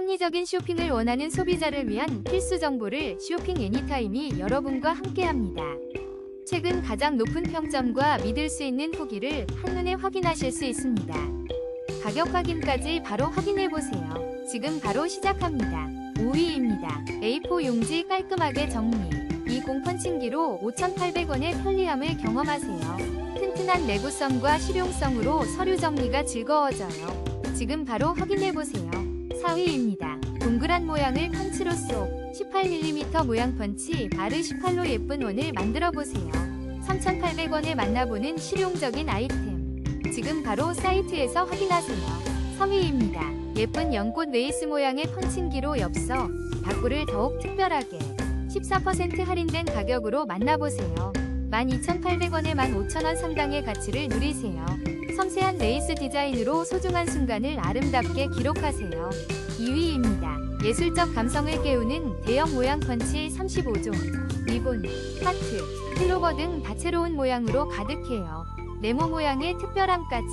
합리적인 쇼핑을 원하는 소비자를 위한 필수 정보를 쇼핑 애니타임이 여러분과 함께합니다. 최근 가장 높은 평점과 믿을 수 있는 후기를 한눈에 확인하실 수 있습니다. 가격 확인까지 바로 확인해 보세요. 지금 바로 시작합니다. 5위입니다. A4 용지 깔끔하게 정리. 이 공펀칭기로 5,800원의 편리함을 경험하세요. 튼튼한 내구성과 실용성으로 서류 정리가 즐거워져요. 지금 바로 확인해 보세요. 4위입니다. 동그란 모양을 펀치로 쏙 18mm 모양 펀치 바르 18로 예쁜 원을 만들어 보세요. 3,800원에 만나보는 실용적인 아이템. 지금 바로 사이트에서 확인하세요. 3위입니다. 예쁜 연꽃 레이스 모양의 펀칭기로 엽서 바꾸를 더욱 특별하게 14% 할인된 가격으로 만나보세요. 12,800원에 15,000원 상당의 가치를 누리세요. 섬세한 레이스 디자인으로 소중한 순간을 아름답게 기록하세요. 2위입니다. 예술적 감성을 깨우는 대형 모양 펀치 35종, 리본, 하트, 클로버 등 다채로운 모양으로 가득해요. 네모 모양의 특별함까지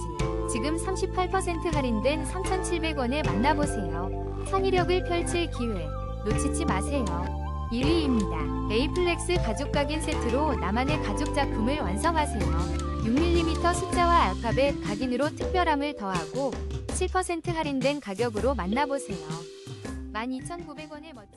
지금 38% 할인된 3,700원에 만나보세요. 창의력을 펼칠 기회 놓치지 마세요. 1위입니다. 에이플렉스 가죽 각인 세트로 나만의 가죽 작품을 완성하세요. 6mm 숫자와 알파벳 각인으로 특별함을 더하고 7% 할인된 가격으로 만나보세요. 12,900원의 멋진